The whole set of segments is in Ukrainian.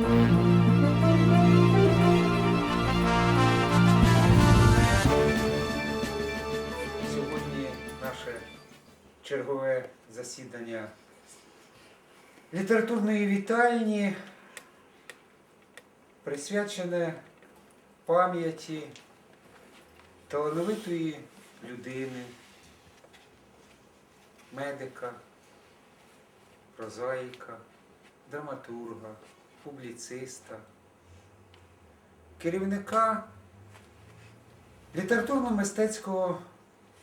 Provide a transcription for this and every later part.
Сьогодні наше чергове засідання літературної вітальні присвячене пам'яті талановитої людини, медика, прозаїка, драматурга, публіциста, керівника літературно-мистецького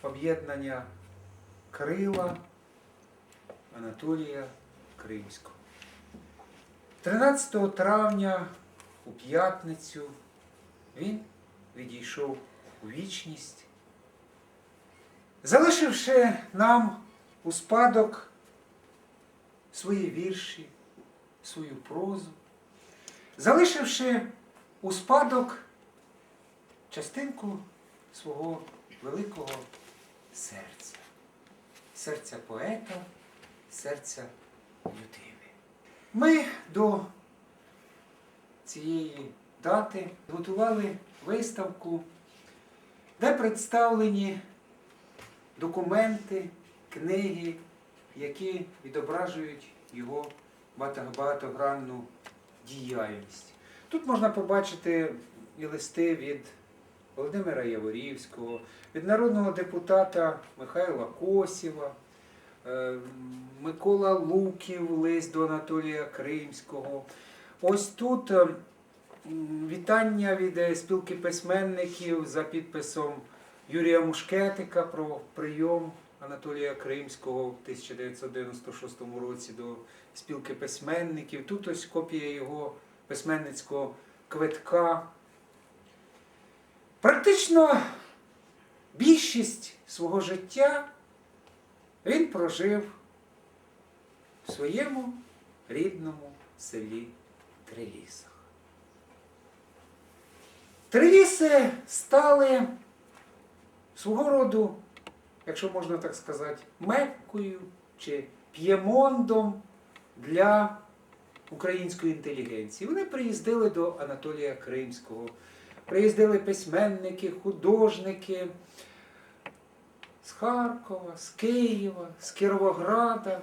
об'єднання Крила Анатолія Кримського. 13 травня у п'ятницю він відійшов у вічність, залишивши нам у спадок свої вірші, свою прозу, залишивши у спадок частинку свого великого серця, серця поета, серця людини. Ми до цієї дати готували виставку, де представлені документи, книги, які відображують його багатогранну діяльність. Тут можна побачити і листи від Володимира Яворівського, від народного депутата Михайла Косєва, е, Микола Луків, лист до Анатолія Кримського. Ось тут е, вітання від е, спілки письменників за підписом Юрія Мушкетика про прийом Анатолія Кримського в 1996 році до спілки письменників. Тут ось копія його письменницького квитка. Практично більшість свого життя він прожив в своєму рідному селі Трилісах. Триліси стали свого роду, якщо можна так сказати, меккою чи п'ємондом для української інтелігенції. Вони приїздили до Анатолія Кримського. Приїздили письменники, художники з Харкова, з Києва, з Кіровограда.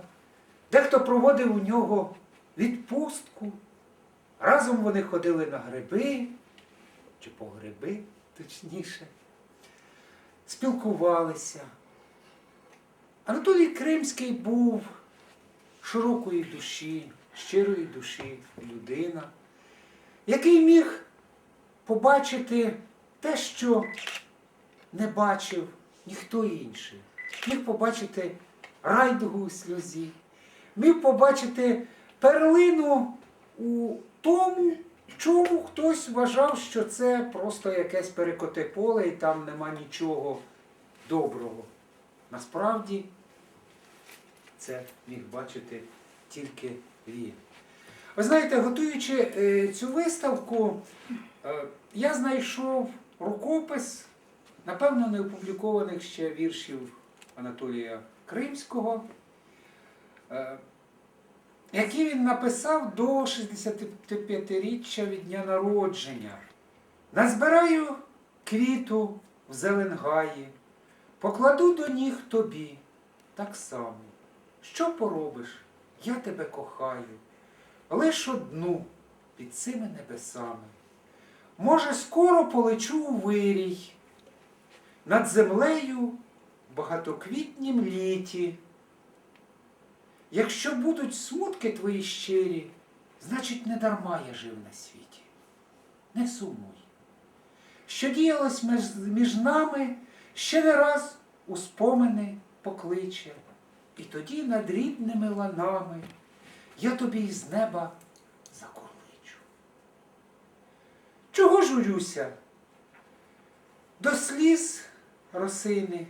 Дехто проводив у нього відпустку. Разом вони ходили на гриби, чи по гриби, точніше, спілкувалися. Анатолій Кримський був широкої душі, щирої душі людина, який міг побачити те, що не бачив ніхто інший. Міг побачити райдугу у сльозі, міг побачити перлину у тому, чому хтось вважав, що це просто якесь перекоте поле і там нема нічого доброго. Насправді це міг бачити тільки він. Ви знаєте, готуючи е, цю виставку, е, я знайшов рукопис, напевно, не опублікованих ще віршів Анатолія Кримського, е, які він написав до 65-річчя від дня народження. Назбираю квіту в Зеленгаї, покладу до ніг тобі так само. Що поробиш? Я тебе кохаю, лиш одну під цими небесами. Може, скоро полечу у вирій, над землею в багатоквітнім літі. Якщо будуть смутки твої щирі, значить не дарма я жив на світі. Не сумуй. Що діялось між, нами, ще не раз у спомини покличе, і тоді над рідними ланами я тобі із неба закорличу. Чого журюся? До сліз росини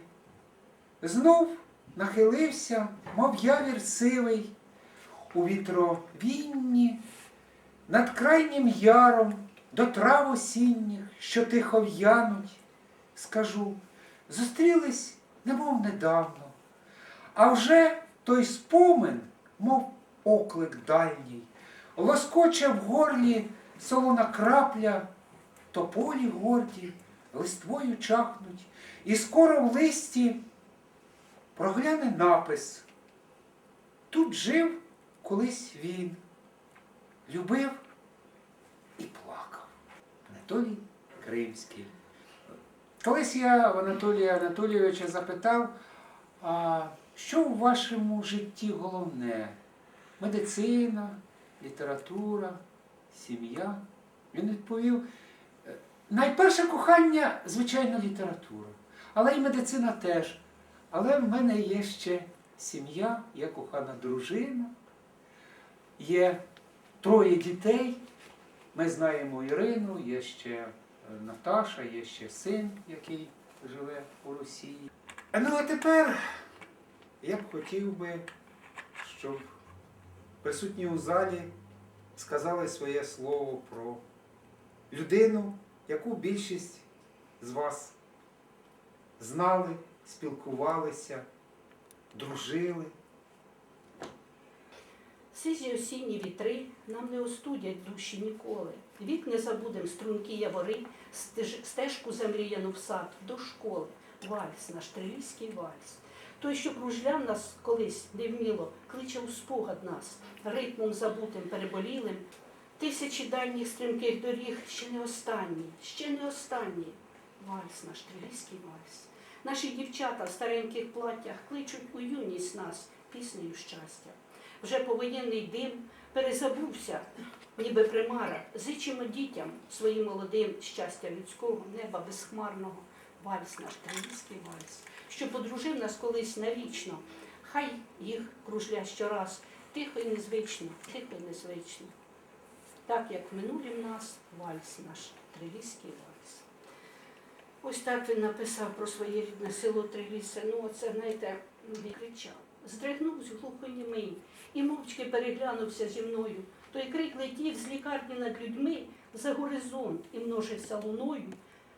знов нахилився, мов явір сивий, у вітровінні, над крайнім яром до трав осінніх, що тихо в'януть, скажу, зустрілись, немов недавно, а вже той спомин, мов оклик дальній, лоскоче в горлі солона крапля, тополі горді, листвою чахнуть, і скоро в листі прогляне напис. Тут жив колись він, любив і плакав. Анатолій Кримський. Колись я в Анатолія Анатолійовича запитав, а що у вашому житті головне? Медицина, література, сім'я? Він відповів, «Е, найперше кохання, звичайно, література, але і медицина теж. Але в мене є ще сім'я, є кохана дружина, є троє дітей. Ми знаємо Ірину, є ще е, Наташа, є ще син, який живе у Росії. Ну а тепер я б хотів би, щоб присутні у залі сказали своє слово про людину, яку більшість з вас знали, спілкувалися, дружили. Сизі осінні вітри нам не остудять душі ніколи. Вік не забудем струнки явори, стежку замріяну в сад до школи. Вальс, наш трилійський вальс. Той, що кружляв нас колись невміло, кличе у спогад нас, ритмом забутим, переболілим. Тисячі дальніх стрімких доріг ще не останні, ще не останні. Вальс, наш трилійський вальс. Наші дівчата в стареньких платтях кличуть у юність нас піснею щастя. Вже повоєнний дим перезабувся, ніби примара. Зичимо дітям своїм молодим щастя людського, неба безхмарного. Вальс наш трилійський вальс, що подружив нас колись навічно. Хай їх кружля щораз, тихо і незвично, тихо і незвично. Так як в минулі в нас вальс наш трилійський вальс. Ось так він написав про своє рідне село Трилісе. Ну, оце, знаєте, він кричав. Здригнувся глухо німий і мовчки переглянувся зі мною. Той крик летів з лікарні над людьми за горизонт і множився луною.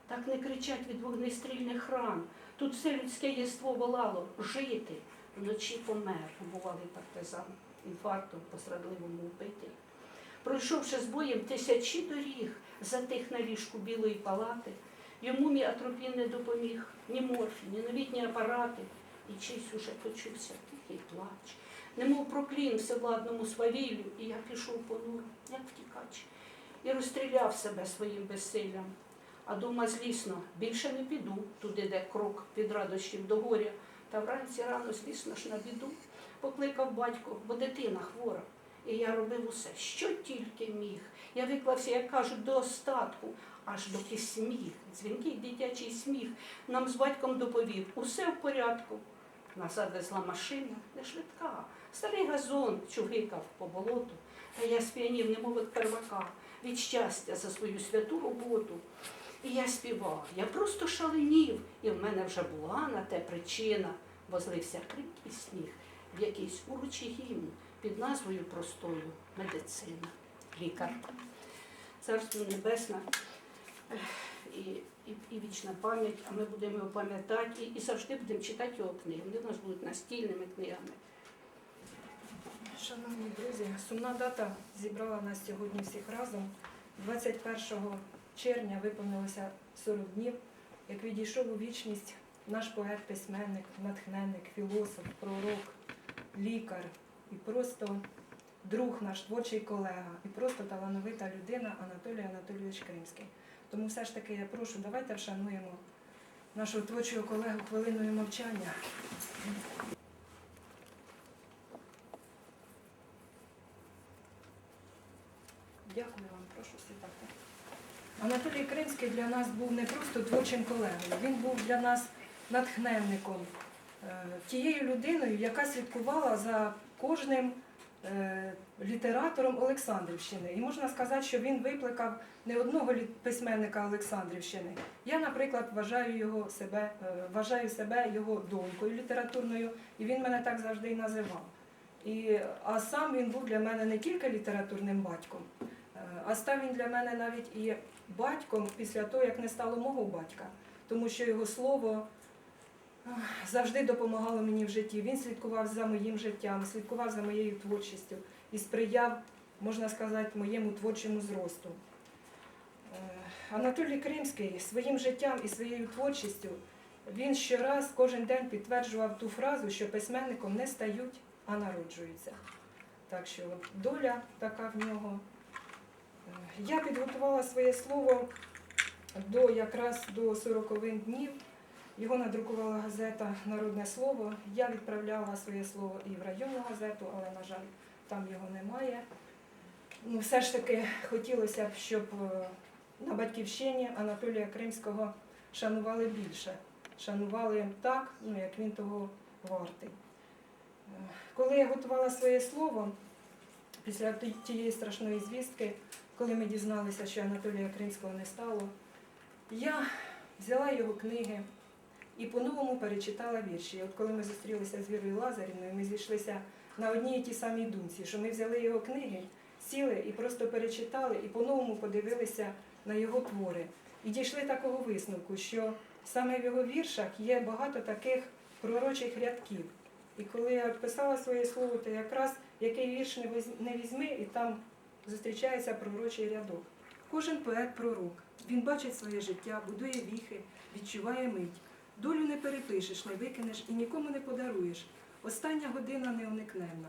Так не кричать від вогнестрільних ран. Тут все людське єство волало жити. Вночі помер, бувалий партизан, інфарктом по-зрадливому вбитий. Пройшовши з боєм тисячі доріг, затих на ліжку білої палати, йому мій атропін не допоміг, ні морфій, ні новітні апарати, і чийсь уже почувся тихий плач. Немов проклін всевладному свавіллю, і я пішов понуро, як втікач, і розстріляв себе своїм безсиллям. А дума злісно, більше не піду туди, де крок від радощів до горя. Та вранці рано, звісно ж, на біду покликав батько, бо дитина хвора. І я робив усе, що тільки міг. Я виклався, як кажуть, до остатку, аж доки сміх, дзвінкий дитячий сміх нам з батьком доповів, усе в порядку. Назад везла машина, не швидка, старий газон чугикав по болоту, та я сп'янів, немов від первака, від щастя за свою святу роботу. І я співав, я просто шаленів, і в мене вже була на те причина, бо злився крикий сніг в якийсь урочий гімн під назвою простою медицина, лікар. Царство Небесне і, і, і вічна пам'ять, а ми будемо його пам'ятати і, і завжди будемо читати його книги. Вони в нас будуть настільними книгами. Шановні друзі, сумна дата зібрала нас сьогодні всіх разом. 21 червня виповнилося 40 днів, як відійшов у вічність наш поет-письменник, натхненник, філософ, пророк, лікар і просто друг наш творчий колега, і просто талановита людина Анатолій Анатолійович Кримський. Тому все ж таки я прошу, давайте вшануємо нашого творчого колегу хвилиною мовчання. Дякую вам, прошу сідати. Анатолій Кримський для нас був не просто творчим колегою, він був для нас натхненником, е, тією людиною, яка слідкувала за кожним е, літератором Олександрівщини. І можна сказати, що він викликав не одного письменника Олександрівщини. Я, наприклад, вважаю його себе, е, вважаю себе його донькою літературною, і він мене так завжди і називав. І, а сам він був для мене не тільки літературним батьком, а став він для мене навіть і батьком після того, як не стало мого батька, тому що його слово завжди допомагало мені в житті. Він слідкував за моїм життям, слідкував за моєю творчістю і сприяв можна сказати, моєму творчому зросту. Е, Анатолій Кримський своїм життям і своєю творчістю він щораз кожен день підтверджував ту фразу, що письменником не стають, а народжуються. Так що доля така в нього. Е, Я підготувала своє слово до якраз до 40 днів. Його надрукувала газета Народне слово. Я відправляла своє слово і в районну газету, але, на жаль, там його немає. Ну, все ж таки хотілося б, щоб е, на батьківщині Анатолія Кримського шанували більше. Шанували так, ну, як він того вартий. Е, Коли я готувала своє слово, після тієї страшної звістки, коли ми дізналися, що Анатолія Кримського не стало, я взяла його книги і по-новому перечитала вірші. От коли ми зустрілися з Вірою Лазарівною, ми зійшлися на одній і тій самій думці, що ми взяли його книги, сіли і просто перечитали, і по-новому подивилися на його твори. І дійшли такого висновку, що саме в його віршах є багато таких пророчих рядків. І коли я писала своє слово, то якраз який вірш не візьми, і там зустрічається пророчий рядок. Кожен поет пророк. Він бачить своє життя, будує віхи, відчуває мить. Долю не перепишеш, не викинеш і нікому не подаруєш. Остання година неуникненна.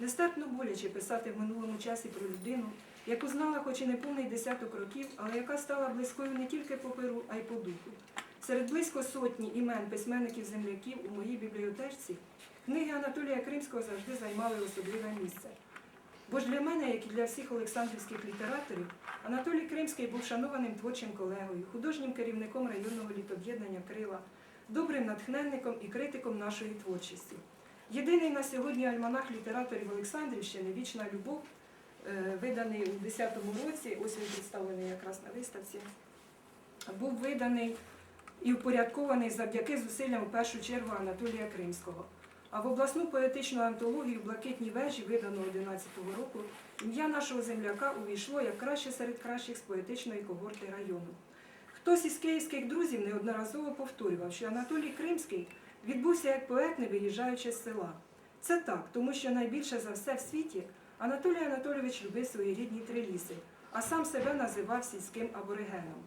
Нестерпно боляче писати в минулому часі про людину, яку знала хоч і не повний десяток років, але яка стала близькою не тільки по перу, а й по духу. Серед близько сотні імен письменників-земляків у моїй бібліотечці книги Анатолія Кримського завжди займали особливе місце. Бо ж для мене, як і для всіх олександрівських літераторів, Анатолій Кримський був шанованим творчим колегою, художнім керівником районного літоб'єднання Крила, добрим натхненником і критиком нашої творчості. Єдиний на сьогодні альманах літераторів Олександрівщини Вічна любов, е, виданий у 10-му році, ось він представлений якраз на виставці, був виданий і упорядкований завдяки зусиллям у першу чергу Анатолія Кримського. А в обласну поетичну антологію Блакитні вежі, видану 11-го року, ім'я нашого земляка увійшло як краще серед кращих з поетичної когорти району. Хтось із київських друзів неодноразово повторював, що Анатолій Кримський відбувся як поет, не виїжджаючи з села. Це так, тому що найбільше за все в світі Анатолій Анатолійович любив свої рідні триліси, а сам себе називав сільським аборигеном.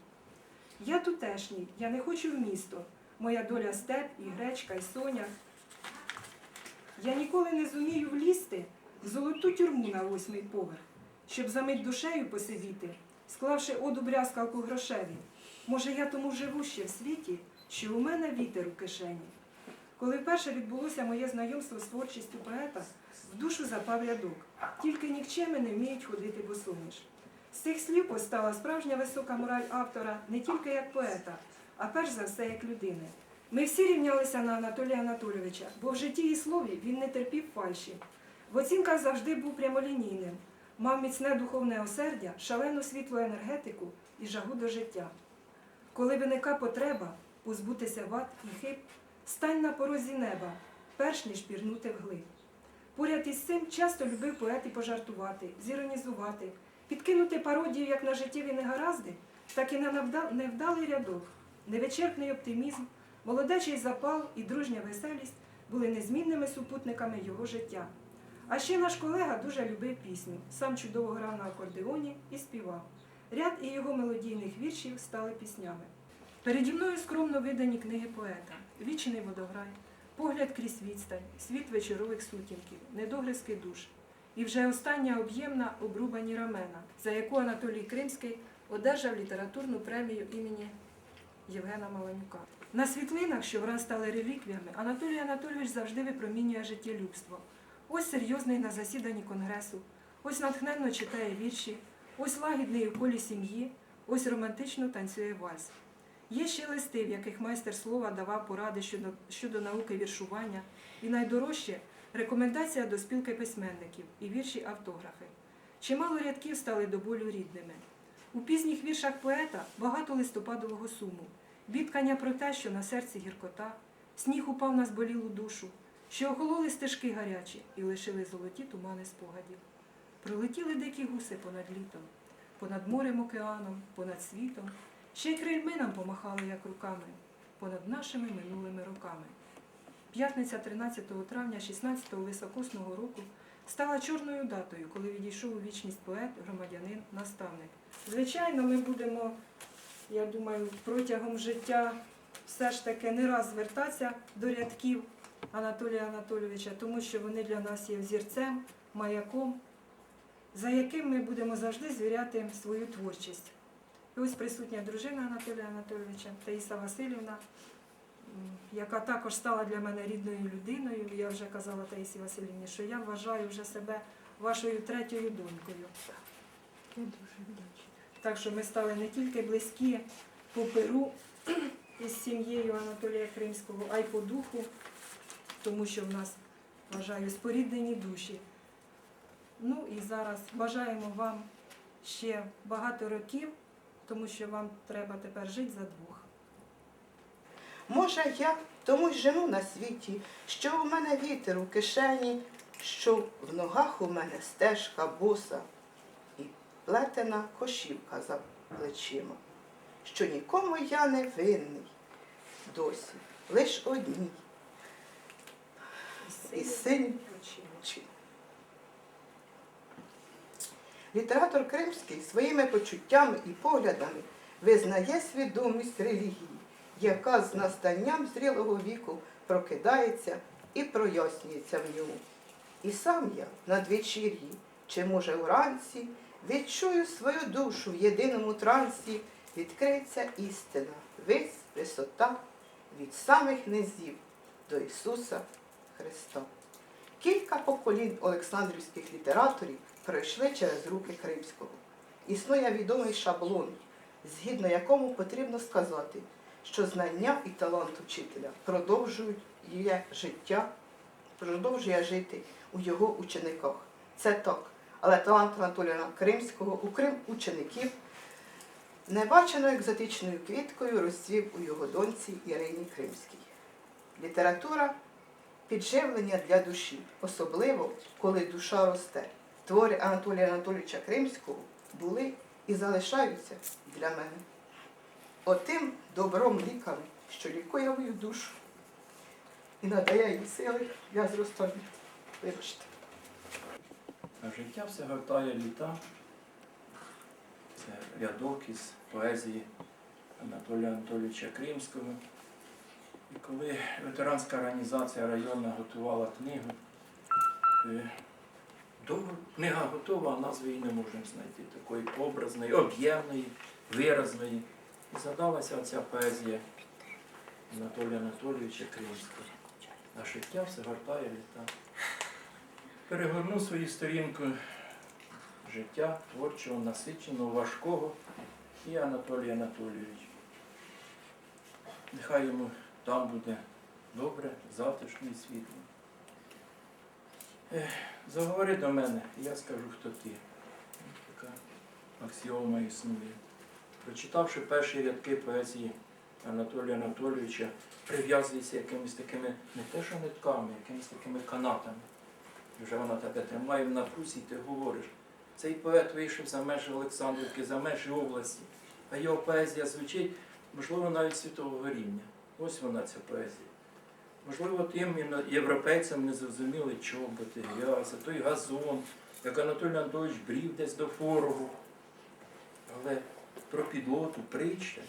Я тутешній, я не хочу в місто. Моя доля степ, і гречка, і соня. Я ніколи не зумію влізти в золоту тюрму на восьмий поверх, щоб за мить душею посидіти, склавши оду брязкалку грошеві. Може, я тому живу ще в світі, що у мене вітер у кишені. Коли вперше відбулося моє знайомство з творчістю поета, в душу запав рядок. Тільки нікчеми не вміють ходити босоніж. З цих слів постала справжня висока мораль автора не тільки як поета, а перш за все як людини. Ми всі рівнялися на Анатолія Анатолійовича, бо в житті і слові він не терпів фальші. В оцінках завжди був прямолінійним, мав міцне духовне осердя, шалену світлу енергетику і жагу до життя. Коли виника потреба позбутися вад і хиб, стань на порозі неба, перш ніж пірнути вглиб. Поряд із цим часто любив поет і пожартувати, зіронізувати, підкинути пародію як на життєві негаразди, так і на невдалий рядок, невичерпний оптимізм, молодечий запал і дружня веселість були незмінними супутниками його життя. А ще наш колега дуже любив пісню, сам чудово грав на акордеоні і співав. Ряд і його мелодійних віршів стали піснями. Переді мною скромно видані книги поета, вічний водограй, погляд крізь відстань, світ вечорових сутінків, недогризки душ. І вже остання об'ємна обрубані рамена, за яку Анатолій Кримський одержав літературну премію імені Євгена Маланюка. На світлинах, що враз стали реліквіями, Анатолій Анатолійович завжди випромінює життєлюбство. Ось серйозний на засіданні конгресу, ось натхненно читає вірші, ось лагідний у колі сім'ї, ось романтично танцює вальс. Є ще листи, в яких майстер слова давав поради щодо, щодо науки віршування, і найдорожче рекомендація до спілки письменників і вірші автографи. Чимало рядків стали до болю рідними. У пізніх віршах поета багато листопадового суму, бідкання про те, що на серці гіркота, сніг упав на зболілу душу, що охололи стежки гарячі і лишили золоті тумани спогадів. Пролетіли дикі гуси понад літом, понад морем океаном, понад світом, ще й крильми нам помахали, як руками, понад нашими минулими роками. П'ятниця 13 травня 16-го високосного року стала чорною датою, коли відійшов у вічність поет, громадянин, наставник. Звичайно, ми будемо, я думаю, протягом життя все ж таки не раз звертатися до рядків Анатолія Анатолійовича, тому що вони для нас є взірцем, маяком, за яким ми будемо завжди звіряти свою творчість. І ось присутня дружина Анатолія Анатолійовича, Таїса Васильівна, яка також стала для мене рідною людиною. Я вже казала Таїсі Васильівні, що я вважаю вже себе вашою третьою донькою. Так що ми стали не тільки близькі по перу із сім'єю Анатолія Кримського, а й по духу, тому що в нас, вважаю, споріднені душі. Ну і зараз бажаємо вам ще багато років, тому що вам треба тепер жити за двох. Може, я тому й живу на світі, що в мене вітер у кишені, що в ногах у мене стежка боса плетена кошівка за плечима, що нікому я не винний досі, лиш одній і очі. Літератор кримський своїми почуттями і поглядами визнає свідомість релігії, яка з настанням зрілого віку прокидається і прояснюється в ньому. І сам я надвечір'ї, чи може вранці, відчую свою душу в єдиному трансі, відкриється істина, вись висота від самих низів до Ісуса Христа. Кілька поколінь олександрівських літераторів пройшли через руки Кримського. Існує відомий шаблон, згідно якому потрібно сказати, що знання і талант учителя продовжують її життя, продовжує жити у його учениках. Це так. Але талант Анатолія Кримського у Крим учеників небаченою екзотичною квіткою розцвів у його доньці Ірині Кримській. Література підживлення для душі, особливо коли душа росте. Твори Анатолія Анатолійовича Кримського були і залишаються для мене. Отим добром лікарем, що лікує мою душу і надає їй сили для зростання. Вибачте. А життя все гортає літа. Це рядок із поезії Анатолія Анатолійовича Кримського. І коли ветеранська організація районна готувала книгу, е, довго книга готова, а назви її не можемо знайти. Такої образної, об'ємної, виразної. І задалася оця поезія Анатолія Анатолійовича Кримського. А життя все гортає літа. Перегорну свою сторінку життя творчого, насиченого, важкого і Анатолій Анатолійович. Нехай йому там буде добре, і світло. Заговори до мене, я скажу, хто ти. Така аксіома існує. Прочитавши перші рядки поезії Анатолія Анатолійовича, прив'язується якимись такими не те, що нитками, якимись такими канатами. І вже вона тебе тримає в напрузі, і ти говориш. Цей поет вийшов за межі Олександрівки, за межі області, а його поезія звучить, можливо, навіть світового рівня. Ось вона ця поезія. Можливо, тим європейцям не зрозуміли чоботи, грязь, той газон, як Анатолій Анатолійович брів десь до форогу. Але про підлоту, притча.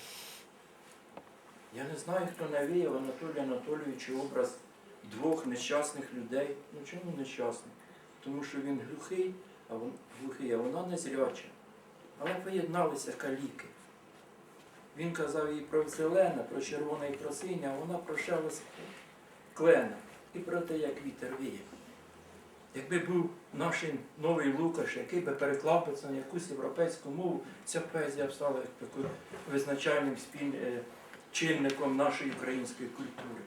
Я не знаю, хто навіяв Анатолію Анатолійовичу образ двох нещасних людей. Ну чому нещасний? Тому що він глухий, а вон глухий, а вона незряча. Але поєдналися каліки. Він казав їй про зелене, про червоне і про синє, а вона про клена і про те, як вітер віє. Якби був наш новий Лукаш, який би переклав би це на якусь європейську мову, ця поезія б стала визначальним спіль... е, чинником нашої української культури.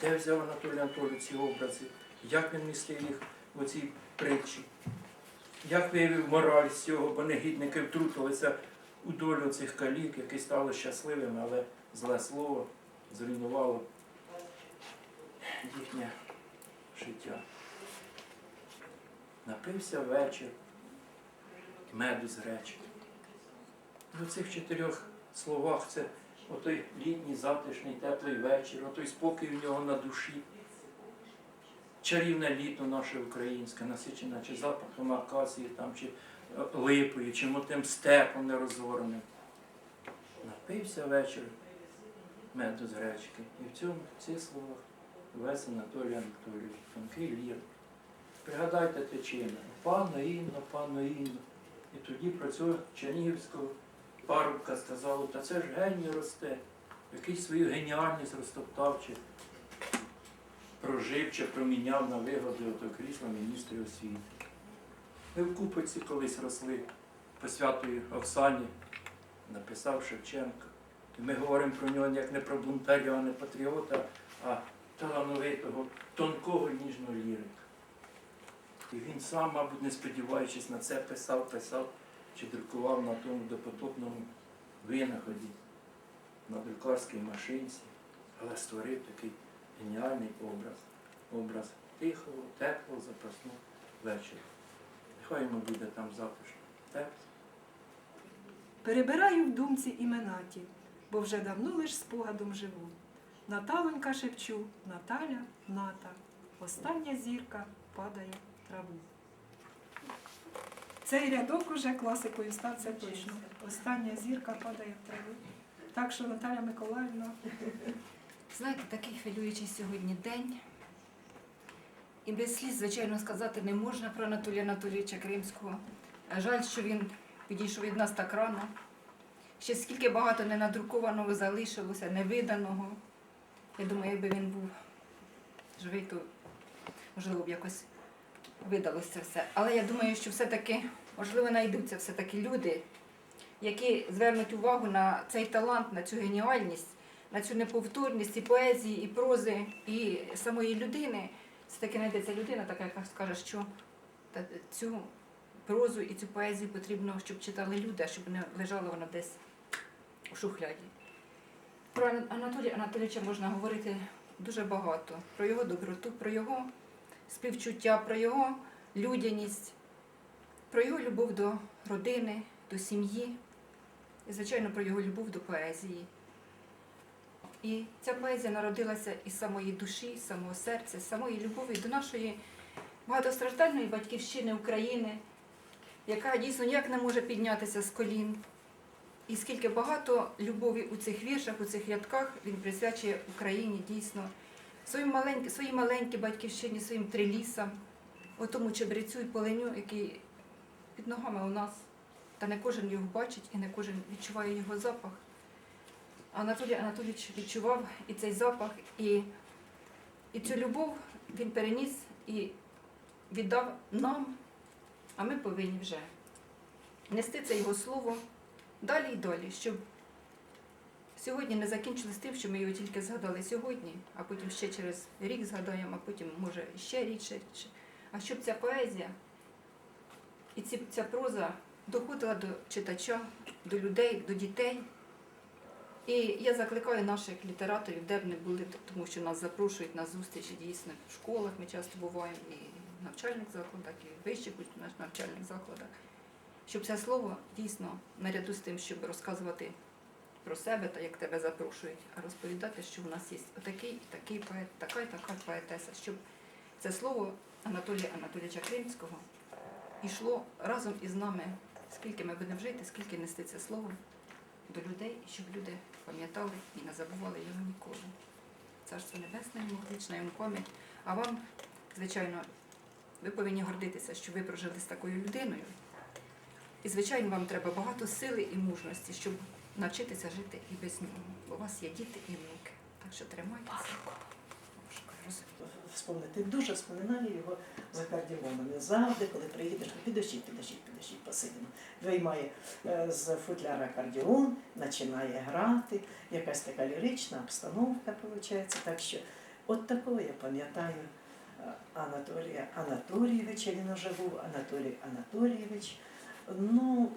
Де взяв Анатолій Анатолійович ці образи? Як він містив їх у цій притчі? Як виявив мораль з цього, бо негідники втрутилися у долю цих калік, які стали щасливими, але зле слово зруйнувало їхнє життя. Напився вечір, меду з речі. У цих чотирьох словах це отой літній затишний теплий вечір, отой спокій у нього на душі. чарівне літо наше українське, насичене чи запахом акації, там, чи липою, чи мотим степом нерозореним. Напився вечір меду з гречки. І в цьому в цих словах весь Анатолій Анатолійович, тонкий лір. Пригадайте те чино, панно Інно, панно Інно. І тоді цього Чернігівського парубка сказали, та це ж геній росте, який свою геніальність розтоптав чи прожив чи проміняв на вигоди ото крісла міністрів освіти. Ми в Купиці колись росли по святої Оксані, написав Шевченко. І ми говоримо про нього як не про бунтаря, не патріота, а талановитого, тонкого ніжного лірика. І він сам, мабуть, не сподіваючись на це, писав, писав чи друкував на тому допотопному винаході, на друкарській машинці, але створив такий геніальний образ. Образ тихого, теплого, запасного вечора. Нехай йому буде там затишно. Тепло. Перебираю в думці імена ті, бо вже давно лиш спогадом живу. Наталонька шепчу, Наталя, ната, остання зірка падає в траву. Цей рядок уже класикою став це точно. Остання зірка падає в траву. Так що Наталя Миколаївна, Знаєте, такий хвилюючий сьогодні день. І без сліз, звичайно, сказати не можна про Анатолія Анатолійовича Кримського. Жаль, що він підійшов від нас так рано. Ще скільки багато ненадрукованого залишилося, невиданого. Я думаю, якби він був живий, то можливо б якось видалося все. Але я думаю, що все-таки, можливо, знайдуться все-таки люди, які звернуть увагу на цей талант, на цю геніальність на цю неповторність і поезії, і прози, і самої людини. Це таки знайдеться людина, така, яка скаже, що цю прозу і цю поезію потрібно, щоб читали люди, щоб не лежала вона десь у шухляді. Про Ана- Анатолія Анатолійовича можна говорити дуже багато. Про його доброту, про його співчуття, про його людяність, про його любов до родини, до сім'ї і, звичайно, про його любов до поезії. І ця поезія народилася із самої душі, з самого серця, з самої любові до нашої багатостраждальної батьківщини України, яка дійсно ніяк не може піднятися з колін. І скільки багато любові у цих віршах, у цих рядках він присвячує Україні дійсно своїй маленькій, своїй маленькій батьківщині, своїм трилісам, отому чебрецю і поленю, який під ногами у нас. Та не кожен його бачить і не кожен відчуває його запах. Анатолій Анатолійович відчував і цей запах, і, і цю любов він переніс і віддав нам, а ми повинні вже нести це його слово далі і далі, щоб сьогодні не закінчилось тим, що ми його тільки згадали сьогодні, а потім ще через рік згадаємо, а потім, може, ще рідше. А щоб ця поезія і ця проза доходила до читача, до людей, до дітей. І я закликаю наших літераторів, де б не були, тому що нас запрошують на зустрічі дійсно в школах. Ми часто буваємо і в навчальних закладах, і в вищих навчальних закладах, щоб це слово дійсно наряду з тим, щоб розказувати про себе та як тебе запрошують, а розповідати, що в нас є отакий і такий поет, така і така поетеса, щоб це слово Анатолія Анатолійовича Кримського йшло разом із нами, скільки ми будемо жити, скільки нести це слово до людей, і щоб люди пам'ятали і не забували його ніколи. Царство Небесне, йому вічна йому пам'ять. А вам, звичайно, ви повинні гордитися, що ви прожили з такою людиною. І, звичайно, вам треба багато сили і мужності, щоб навчитися жити і без нього. Бо у вас є діти і внуки. Так що тримайтеся. Вспомнити. Дуже вспоминаю його за кардіоном. Завжди, коли приїдеш, то підождіть, підождіть, підожіть, посидимо. Виймає е, з футляра кардіон, починає грати, якась така лірична обстановка виходить. Так що от такого я пам'ятаю е, Анатолія Анатолійовича, він уже був Анатолій Анатолійович. Ну,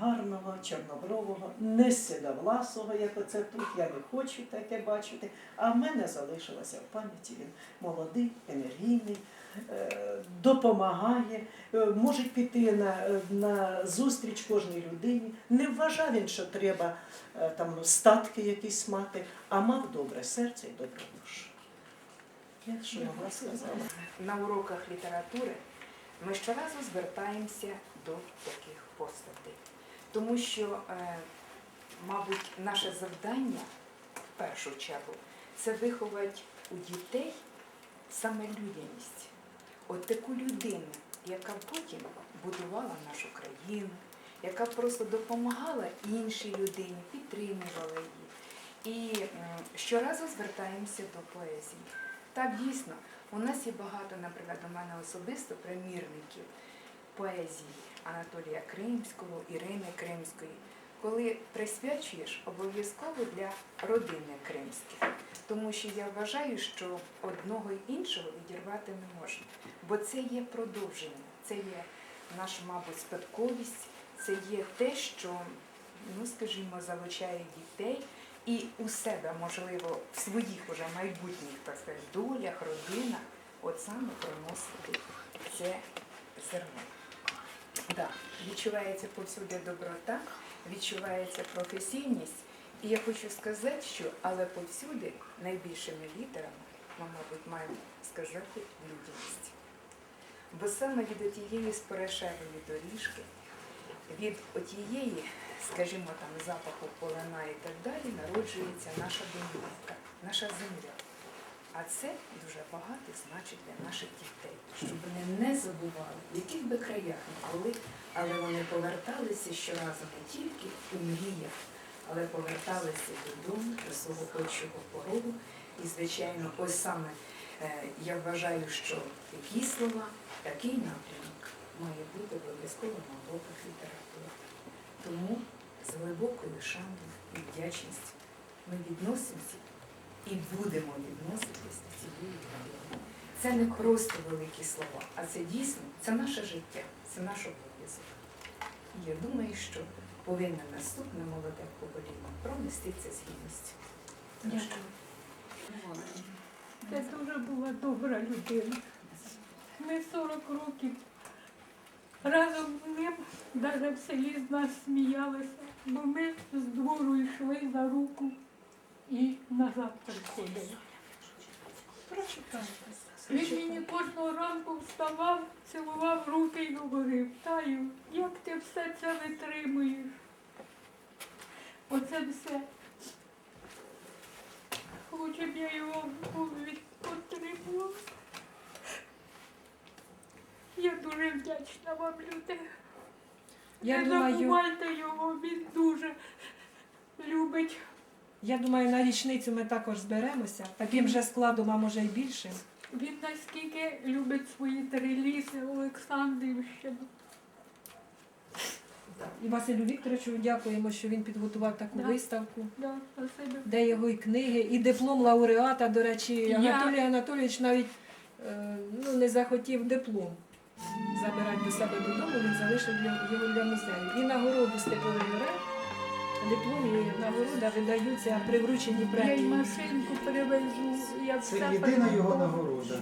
гарного, чорнобрового, не сідовласого, як оце тут. Я не хочу таке бачити. А в мене залишилося в пам'яті він молодий, енергійний, е, допомагає, е, може піти на, на зустріч кожній людині. Не вважав він, що треба е, там статки якісь мати, а мав добре серце і добру душу. Я що могла на уроках літератури ми щоразу звертаємося до таких постатей. Тому що, е, мабуть, наше завдання в першу чергу це виховати у дітей саме людяність. От таку людину, яка потім будувала нашу країну, яка просто допомагала іншій людині, підтримувала її. І щоразу звертаємося до поезії. Так, дійсно, у нас є багато, наприклад, у мене особисто примірників поезії Анатолія Кримського, Ірини Кримської, коли присвячуєш обов'язково для родини кримських. Тому що я вважаю, що одного і іншого відірвати не можна. Бо це є продовження, це є наша, мабуть, спадковість, це є те, що, ну скажімо, залучає дітей і у себе, можливо, в своїх уже майбутніх так сказати, долях, родинах, от саме проносити це зерно. Да, відчувається повсюди доброта, відчувається професійність. І я хочу сказати, що але повсюди найбільшими літерами ми, мабуть, маємо сказати людяність. Бо саме від отієї спорешевої доріжки, від отієї, скажімо там, запаху полина і так далі, народжується наша домівка, наша земля. А це дуже багато значить для наших дітей, щоб вони не забували, в яких би краях не були, але вони поверталися щоразу не тільки у мріях, але поверталися додому до свого отчого порогу. І, звичайно, ось саме е, я вважаю, що такі слова, такий напрямок має бути обов'язково на уроках літератури. Тому з глибокою шаною і вдячністю ми відносимося і будемо відноситись до цієї людини. Це не просто великі слова, а це дійсно це наше життя, це наш обов'язок. І я думаю, що повинне наступне молоде покоління пронести це з гідністю. Це дуже була добра людина. Ми 40 років разом з ним навіть в селі з нас сміялися, бо ми з двору йшли за руку і назад приходили. Він мені кожного ранку вставав, цілував руки і говорив, Таю, як ти все це витримуєш? Оце все. Лучше б я його від- Я дуже вдячна вам, люди. Я Не думаю, забувайте його, він дуже любить. Я думаю, на річницю ми також зберемося. Таким же складом, а може й більшим. Він наскільки любить свої три ліси Олександрівщину. І Василю Вікторовичу дякуємо, що він підготував таку Да. виставку, Да, де його і книги, і диплом лауреата. До речі, Я- Анатолій Анатолійович навіть е, ну, не захотів диплом забирати до себе додому, він залишив для- його для музею. І нагороду Степовий Орел, диплом і нагорода видаються при врученні Я й премії. машинку перевезу. Я Це все єдина його нагорода.